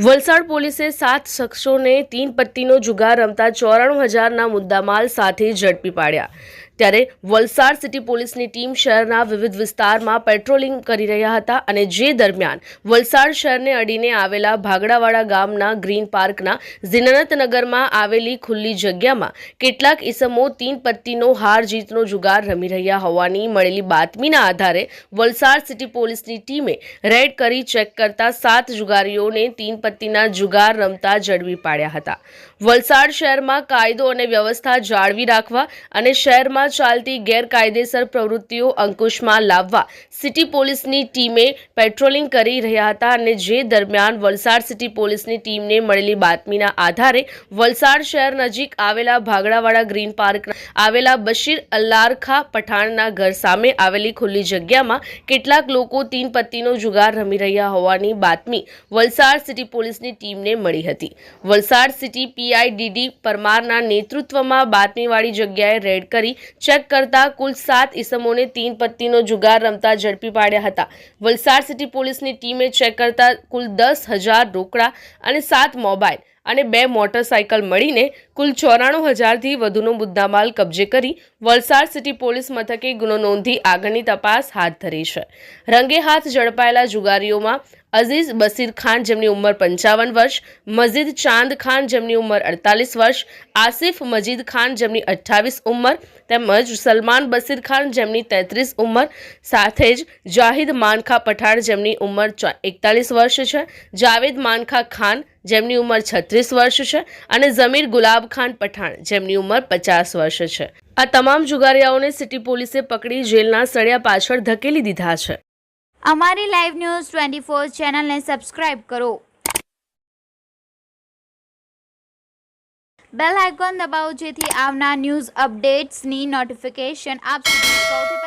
વલસાડ પોલીસે સાત શખ્સોને તીન પત્તીનો જુગાર રમતા ચોરાણું હજારના મુદ્દામાલ સાથે ઝડપી પાડ્યા. ત્યારે વલસાડ સિટી પોલીસની ટીમ શહેરના વિવિધ વિસ્તારમાં પેટ્રોલિંગ કરી રહ્યા હતા અને જે દરમિયાન વલસાડ શહેરને અડીને આવેલા ભાગડાવાડા ગામના ગ્રીન પાર્કના ઝિનનતનગરમાં આવેલી ખુલ્લી જગ્યામાં કેટલાક ઈસમો તીન પત્તીનો હાર જીતનો જુગાર રમી રહ્યા હોવાની મળેલી બાતમીના આધારે વલસાડ સિટી પોલીસની ટીમે રેડ કરી ચેક કરતા સાત જુગારીઓને તીન પત્તીના જુગાર રમતા ઝડપી પાડ્યા હતા. વલસાડ શહેરમાં કાયદો અને વ્યવસ્થા જાળવી રાખવા અને શહેરમાં ચાલતી ગેરકાયદેસર પ્રવૃત્તિઓ અંકુશમાં લાવવા સિટી પોલીસની ટીમે પેટ્રોલિંગ કરી રહ્યા હતા અને જે દરમિયાન વલસાડ સિટી પોલીસની ટીમને મળેલી બાતમીના આધારે વલસાડ શહેર નજીક આવેલા ભાગડાવાડા ગ્રીન પાર્ક આવેલા બશીર અલ્લારખા પઠાણના ઘર સામે આવેલી ખુલ્લી જગ્યામાં કેટલાક લોકો તીન પત્તીનો જુગાર રમી રહ્યા હોવાની બાતમી વલસાડ સિટી પોલીસની ટીમને મળી હતી. વલસાડ સિટી પીઆઈડીડી પરમારના નેતૃત્વમાં બાતમીવાળી જગ્યાએ રેડ કરી ચેક કરતા કુલ સાત ઈસમોને તીન પત્તીનો જુગાર રમતા ઝડપી પાડ્યા હતા. વલસાડ સિટી પોલીસની ટીમે ચેક કરતા કુલ દસ હજાર રોકડા અને સાત મોબાઈલ. અને બે મોટરસાયકલ મળીને કુલ ચોરાણું હજારથી વધુનો મુદ્દામાલ કબજે કરી વલસાડ સિટી પોલીસ મથકે ગુનો નોંધી આગળની તપાસ હાથ ધરી છે. રંગે હાથ ઝડપાયેલા જુગારીઓમાં અઝીઝ બસીર ખાન જેમની ઉંમર પંચાવન વર્ષ મજીદ ચાંદ ખાન જેમની ઉંમર અડતાલીસ વર્ષ, આસિફ મજીદ ખાન જેમની અઠ્ઠાવીસ ઉંમર, તેમજ સલમાન બસીર ખાન જેમની તેત્રીસ ઉંમર, સાથે જ જાહિદ માનખા પઠાણ જેમની ઉંમર એકતાલીસ વર્ષ છે. જાવેદ માનખા ખાન જેમની ઉંમર છત્રીસ વર્ષ છે અને જમીર ગુલાબ ખાન પઠાણ જેમની ઉંમર પચાસ વર્ષ છે. આ તમામ જુગારિયાઓને સિટી પોલીસે પકડી જેલના સળિયા પાછળ ધકેલી દીધા છે. અમારી લાઈવ ન્યૂઝ ટ્વેન્ટી ફોર ચેનલને સબસ્ક્રાઇબ કરો. બેલ આઇકોન દબાવો જેથી આવનાર ન્યૂઝ અપડેટ્સની નોટિફિકેશન આપ સુધી સૌથી